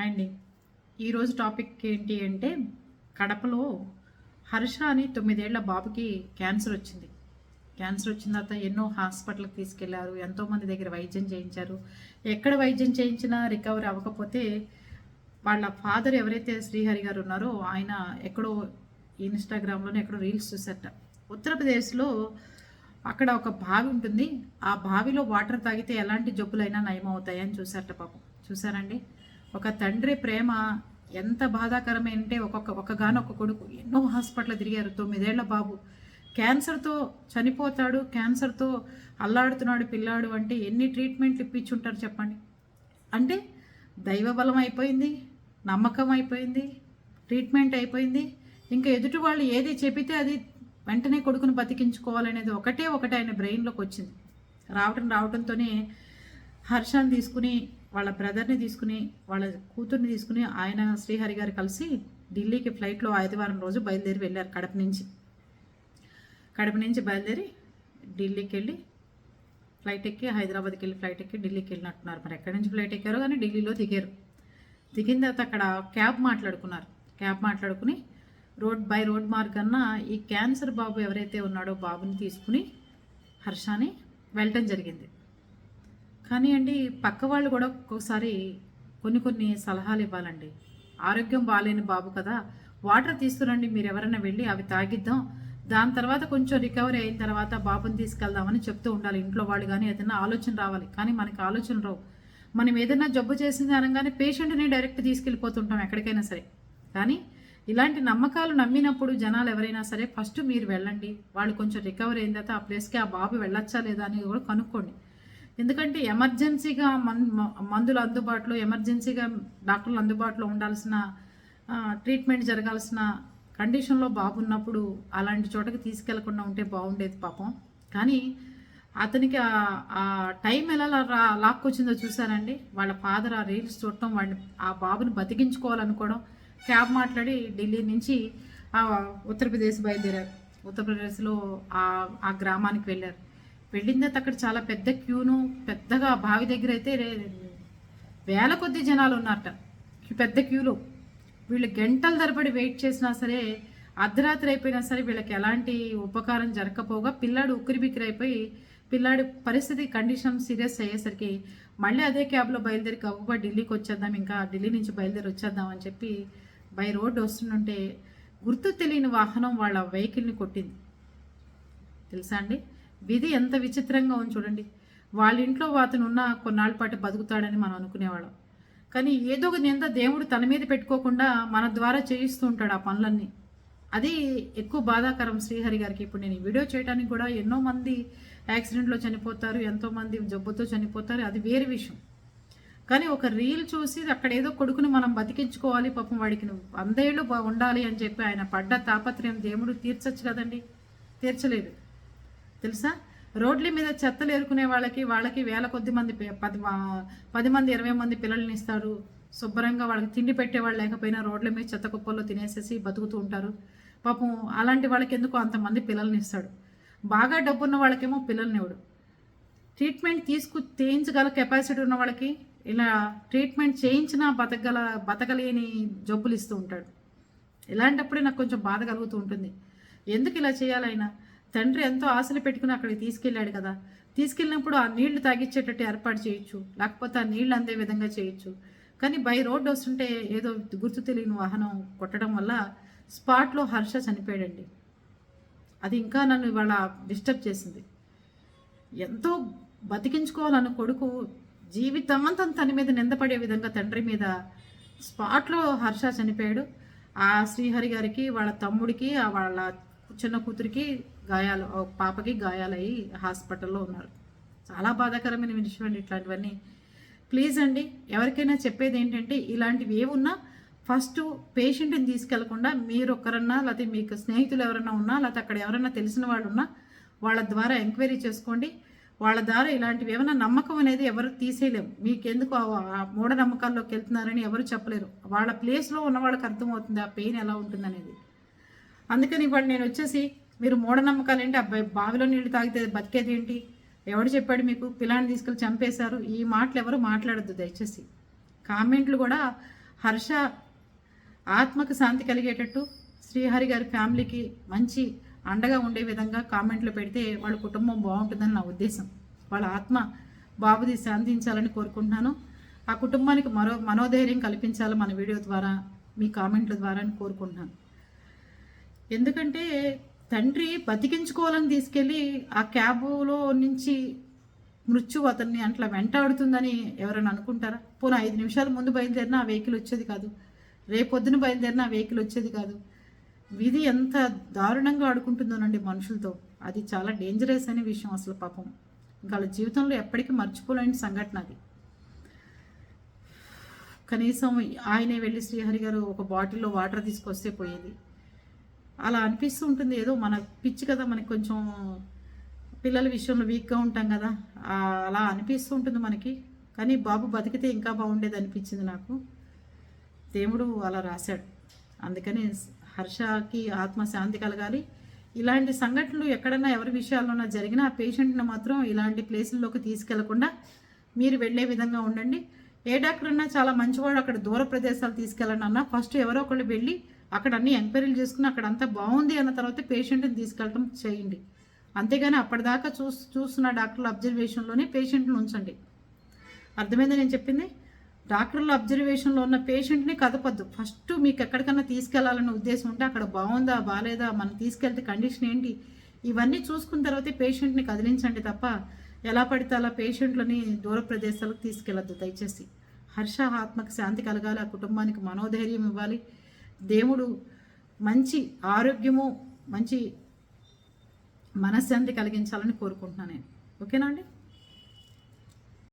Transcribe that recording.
అండి. ఈరోజు టాపిక్ ఏంటి అంటే కడపలో హర్ష అని తొమ్మిదేళ్ళ బాబుకి క్యాన్సర్ వచ్చింది. క్యాన్సర్ వచ్చిన తర్వాత ఎన్నో హాస్పిటల్కి తీసుకెళ్ళారు ఎంతోమంది దగ్గర వైద్యం చేయించారు. ఎక్కడ వైద్యం చేయించినా రికవరీ అవ్వకపోతే వాళ్ళ ఫాదర్ ఎవరైతే శ్రీహరి గారు ఉన్నారో ఆయన ఎక్కడో ఇన్స్టాగ్రామ్లోనే ఎక్కడో రీల్స్ చూసారట ఉత్తరప్రదేశ్లో అక్కడ ఒక బావి ఉంటుంది. ఆ బావిలో వాటర్ తాగితే ఎలాంటి జబ్బులైనా నయమవుతాయని చూసారట పాపం. చూసారండి ఒక తండ్రి ప్రేమ ఎంత బాధాకరమైంటే ఒక్కొక్క ఒక్కగానొక్క కొడుకు ఎన్నో హాస్పిటల్ తిరిగారు. తొమ్మిదేళ్ళ బాబు. క్యాన్సర్తో చనిపోతాడు క్యాన్సర్తో అల్లాడుతున్నాడు పిల్లాడు అంటే ఎన్ని ట్రీట్మెంట్లు ఇప్పించుంటారు చెప్పండి? అంటే దైవ బలం అయిపోయింది నమ్మకం అయిపోయింది ట్రీట్మెంట్ అయిపోయింది. ఇంకా ఎదుటి వాళ్ళు ఏది చెబితే అది వెంటనే కొడుకును బతికించుకోవాలనేది ఒకటే ఒకటే ఆయన బ్రెయిన్లోకి వచ్చింది. రావటం రావటంతోనే హర్షాన్ని తీసుకుని వాళ్ళ బ్రదర్ని తీసుకుని వాళ్ళ కూతుర్ని తీసుకుని ఆయన శ్రీహరి గారు కలిసి ఢిల్లీకి ఫ్లైట్లో ఆదివారం రోజు బయలుదేరి వెళ్ళారు కడప నుంచి. కడప నుంచి బయలుదేరి ఢిల్లీకి వెళ్ళి ఫ్లైట్ ఎక్కి హైదరాబాద్కి వెళ్ళి ఫ్లైట్ ఎక్కి ఢిల్లీకి వెళ్ళినట్టున్నారు. మరి ఎక్కడి నుంచి ఫ్లైట్ ఎక్కారో కానీ ఢిల్లీలో దిగారు. దిగిన తర్వాత అక్కడ క్యాబ్ మాట్లాడుకున్నారు. క్యాబ్ మాట్లాడుకుని రోడ్ బై రోడ్ మార్గన్న ఈ క్యాన్సర్ బాబు ఎవరైతే ఉన్నాడో బాబుని తీసుకుని హర్షాని వెళ్ళటం జరిగింది. కానీ అండి పక్క వాళ్ళు కూడా ఒక్కోసారి కొన్ని కొన్ని సలహాలు ఇవ్వాలండి. ఆరోగ్యం బాగాలేని బాబు కదా వాటర్ తీసుకురండి మీరు ఎవరైనా వెళ్ళి అవి తాగిద్దాం. దాని తర్వాత కొంచెం రికవరీ అయిన తర్వాత బాబుని తీసుకెళ్దామని చెప్తూ ఉండాలి. ఇంట్లో వాళ్ళు కానీ ఏదైనా ఆలోచన రావాలి. కానీ మనకి ఆలోచన రావు. మనం ఏదైనా జబ్బు చేసింది అనగానే పేషెంట్ని డైరెక్ట్ తీసుకెళ్ళిపోతుంటాం ఎక్కడికైనా సరే. కానీ ఇలాంటి నమ్మకాలు నమ్మినప్పుడు జనాలు ఎవరైనా సరే ఫస్ట్ మీరు వెళ్ళండి. వాళ్ళు కొంచెం రికవరీ అయిన తర్వాత ఆ ప్లేస్కి ఆ బాబు వెళ్ళొచ్చా లేదా అనేది కూడా కనుక్కోండి. ఎందుకంటే ఎమర్జెన్సీగా మన్ మందులు అందుబాటులో ఎమర్జెన్సీగా డాక్టర్లు అందుబాటులో ఉండాల్సిన ట్రీట్మెంట్ జరగాల్సిన కండిషన్లో బాబు ఉన్నప్పుడు అలాంటి చోటకి తీసుకెళ్ళకుండా ఉంటే బాగుండేది పాపం. కానీ అతనికి ఆ- ఆ టైం ఎలా రా లాక్కొచ్చిందో చూసారండి వాళ్ళ ఫాదర్ ఆ రీల్స్ చూడటం వాడిని ఆ బాబుని బతికించుకోవాలనుకోవడం క్యాబ్ మాట్లాడి ఢిల్లీ నుంచి ఆ ఉత్తరప్రదేశ్ బయలుదేరారు. ఉత్తరప్రదేశ్లో ఆ ఆ గ్రామానికి వెళ్ళారు. వెళ్ళిన తర్వాత అక్కడ చాలా పెద్ద క్యూను పెద్దగా బావి దగ్గర అయితే వేల కొద్ది జనాలు ఉన్నారట. పెద్ద క్యూలో. వీళ్ళు గంటల తరబడి వెయిట్ చేసినా సరే అర్ధరాత్రి అయిపోయినా సరే వీళ్ళకి ఎలాంటి ఉపకారం జరగకపోగా పిల్లాడు ఉక్కిరి బిక్కిరి అయిపోయి పిల్లాడి పరిస్థితి కండిషన్ సీరియస్ అయ్యేసరికి మళ్ళీ అదే క్యాబ్లో బయలుదేరి గబుగా ఢిల్లీకి వచ్చేద్దాం ఇంకా ఢిల్లీ నుంచి బయలుదేరి వచ్చేద్దాం అని చెప్పి బై రోడ్డు వస్తుంటే గుర్తు తెలియని వాహనం వాళ్ళ వెహికల్ని కొట్టింది. తెలుసా అండి? విధి ఎంత విచిత్రంగా ఉంది చూడండి. వాళ్ళ ఇంట్లో అతను ఉన్న కొన్నాళ్ళ పాటు బతుకుతాడని మనం అనుకునేవాళ్ళం. కానీ ఏదో ఒక నింద దేవుడు తన మీద పెట్టుకోకుండా మన ద్వారా చేయిస్తూ ఉంటాడు ఆ పనులన్నీ. అది ఎక్కువ బాధాకరం శ్రీహరి గారికి. ఇప్పుడు నేను ఈ వీడియో చేయడానికి కూడా ఎన్నో మంది యాక్సిడెంట్లో చనిపోతారు ఎంతోమంది జబ్బుతో చనిపోతారు అది వేరే విషయం. కానీ ఒక రీల్ చూసి అక్కడ ఏదో కొడుకుని మనం బతికించుకోవాలి పాపం వాడికి నువ్వు అందేళ్ళు ఉండాలి అని చెప్పి ఆయన పడ్డ తాపత్రయం దేవుడు తీర్చచ్చు కదండి. తీర్చలేదు. తెలుసా? రోడ్ల మీద చెత్తలు ఏరుకునే వాళ్ళకి వాళ్ళకి వేల కొద్ది మంది పది పది మంది ఇరవై మంది పిల్లల్ని ఇస్తాడు శుభ్రంగా వాళ్ళకి తిండి పెట్టేవాళ్ళు లేకపోయినా రోడ్ల మీద చెత్త కుప్పల్లో తినేసేసి బతుకుతూ ఉంటారు. పాపం అలాంటి వాళ్ళకి ఎందుకు అంతమంది పిల్లల్ని ఇస్తాడు? బాగా డబ్బున్న వాళ్ళకేమో పిల్లల్ని ఇవ్వడు. ట్రీట్మెంట్ తీసుకు చేయించగల కెపాసిటీ ఉన్న వాళ్ళకి ఇలా ట్రీట్మెంట్ చేయించినా బతకగల బతకలేని జబ్బులు ఇస్తూ ఉంటాడు. ఇలాంటప్పుడే నాకు కొంచెం బాధ కలుగుతూ ఉంటుంది. ఎందుకు ఇలా చేయాలైనా? తండ్రి ఎంతో ఆశలు పెట్టుకుని అక్కడికి తీసుకెళ్ళాడు కదా. తీసుకెళ్ళినప్పుడు ఆ నీళ్ళు తాగిచ్చేటట్టు ఏర్పాటు చేయొచ్చు. లేకపోతే ఆ నీళ్ళు అందే విధంగా చేయొచ్చు. కానీ బై రోడ్డు వస్తుంటే ఏదో గుర్తు తెలియని వాహనం కొట్టడం వల్ల స్పాట్లో హర్ష చనిపోయాడండి. అది ఇంకా నన్ను ఇవాళ డిస్టర్బ్ చేసింది. ఎంతో బతికించుకోవాలన్న కొడుకు జీవితాంతం తన మీద నిందపడే విధంగా తండ్రి మీద స్పాట్లో హర్ష చనిపోయాడు. ఆ శ్రీహరి గారికి వాళ్ళ తమ్ముడికి వాళ్ళ చిన్న కూతురికి గాయాలు ఆ పాపకి గాయాలయ్యి హాస్పిటల్లో ఉన్నారు. చాలా బాధాకరమైన విషయం అండి ఇట్లాంటివన్నీ. ప్లీజ్ అండి ఎవరికైనా చెప్పేది ఏంటంటే ఇలాంటివి ఏమున్నా ఫస్ట్ పేషెంట్ని తీసుకెళ్ళకుండా మీరు ఒక్కరన్నా లేకపోతే మీకు స్నేహితులు ఎవరైనా ఉన్నా లేకపోతే అక్కడ ఎవరైనా తెలిసిన వాళ్ళు ఉన్నా వాళ్ళ ద్వారా ఎంక్వైరీ చేసుకోండి. వాళ్ళ ద్వారా ఇలాంటివి ఏమైనా నమ్మకం అనేది ఎవరు తీసేయలేము మీకెందుకు ఆ- మూఢనమ్మకాల్లోకి వెళ్తున్నారని ఎవరు చెప్పలేరు. వాళ్ళ ప్లేస్లో ఉన్న వాళ్ళకి అర్థమవుతుంది ఆ పెయిన్ ఎలా ఉంటుంది అనేది అందుకని ఇవాళ నేను వచ్చేసి మీరు మూఢనమ్మకాలు ఏంటి? అబ్బాయి బావిలో నీళ్ళు తాగితే బతికేది ఏంటి? ఎవడు చెప్పాడు మీకు? పిల్లాన్ని తీసుకెళ్ళి చంపేశారు. ఈ మాటలు ఎవరు మాట్లాడద్దు దయచేసి. కామెంట్లు కూడా హర్ష ఆత్మకు శాంతి కలిగేటట్టు శ్రీహరి గారి ఫ్యామిలీకి మంచి అండగా ఉండే విధంగా కామెంట్లు పెడితే వాళ్ళ కుటుంబం బాగుంటుందని నా ఉద్దేశం. వాళ్ళ ఆత్మ బాబుది శాంతించాలని కోరుకుంటున్నాను. ఆ కుటుంబానికి మరో మనోధైర్యం కల్పించాలి మన వీడియో ద్వారా మీ కామెంట్ల ద్వారా అని కోరుకుంటున్నాను. ఎందుకంటే తండ్రి బతికించుకోవాలని తీసుకెళ్ళి ఆ క్యాబులో నుంచి మృత్యు అతన్ని అట్లా వెంటాడుతుందని ఎవరైనా అనుకుంటారా? పోనీ ఐదు నిమిషాల ముందు బయలుదేరినా ఆ వెహికల్ వచ్చేది కాదు. రేపొద్దున బయలుదేరినా ఆ వెహికల్ వచ్చేది కాదు. విధి ఎంత దారుణంగా ఆడుకుంటుందోనండి మనుషులతో. అది చాలా డేంజరస్ అనే విషయం అసలు పాపం. ఇంకా వాళ్ళ జీవితంలో ఎప్పటికీ మర్చిపోలేని సంఘటన అది. కనీసం ఆయనే వెళ్ళి శ్రీహరి గారు ఒక బాటిల్లో వాటర్ తీసుకొస్తే పోయేది. అలా అనిపిస్తూ ఉంటుంది. ఏదో మన పిచ్చి కదా మనకి కొంచెం పిల్లల విషయంలో వీక్గా ఉంటాం కదా అలా అనిపిస్తూ ఉంటుంది మనకి. కానీ బాబు బతికితే ఇంకా బాగుండేది అనిపించింది నాకు. దేవుడు అలా రాశాడు. అందుకని హర్షకి ఆత్మశాంతి కలగాలి. ఇలాంటి సంఘటనలు ఎక్కడన్నా ఎవరి విషయాల్లోనా జరిగినా ఆ పేషెంట్ని మాత్రం ఇలాంటి ప్లేసుల్లోకి తీసుకెళ్ళకుండా మీరు వెళ్ళే విధంగా ఉండండి. ఏ డాక్టర్ అన్నా చాలా మంచివాడు అక్కడ దూర ప్రదేశాలు తీసుకెళ్ళండి అన్నా. ఫస్ట్ ఎవరో ఒకళ్ళు వెళ్ళి అక్కడ అన్ని ఎంక్వైరీలు చేసుకుని అక్కడ అంతా బాగుంది అన్న తర్వాత పేషెంట్ని తీసుకెళ్ళటం చేయండి. అంతేగాని అప్పటిదాకా చూస్ చూస్తున్న డాక్టర్ల అబ్జర్వేషన్లోనే పేషెంట్ని ఉంచండి. అర్థమైందా నేను చెప్పింది? డాక్టర్ల అబ్జర్వేషన్లో ఉన్న పేషెంట్ని కదపద్దు. ఫస్ట్ మీకు ఎక్కడికన్నా తీసుకెళ్ళాలనే ఉద్దేశం ఉంటే అక్కడ బాగుందా బాగాలేదా మనం తీసుకెళ్తే కండిషన్ ఏంటి? ఇవన్నీ చూసుకున్న తర్వాతే పేషెంట్ని కదిలించండి తప్ప ఎలా పడితే అలా పేషెంట్లని దూర ప్రదేశాలకు తీసుకెళ్ళద్దు దయచేసి. హర్ష ఆత్మకు శాంతి కలగాలి ఆ కుటుంబానికి మనోధైర్యం ఇవ్వాలి. దేవుడు మంచి ఆరోగ్యము మంచి మనశ్శాంతి కలిగించాలని కోరుకుంటున్నాను నేను. ఓకేనా అండి?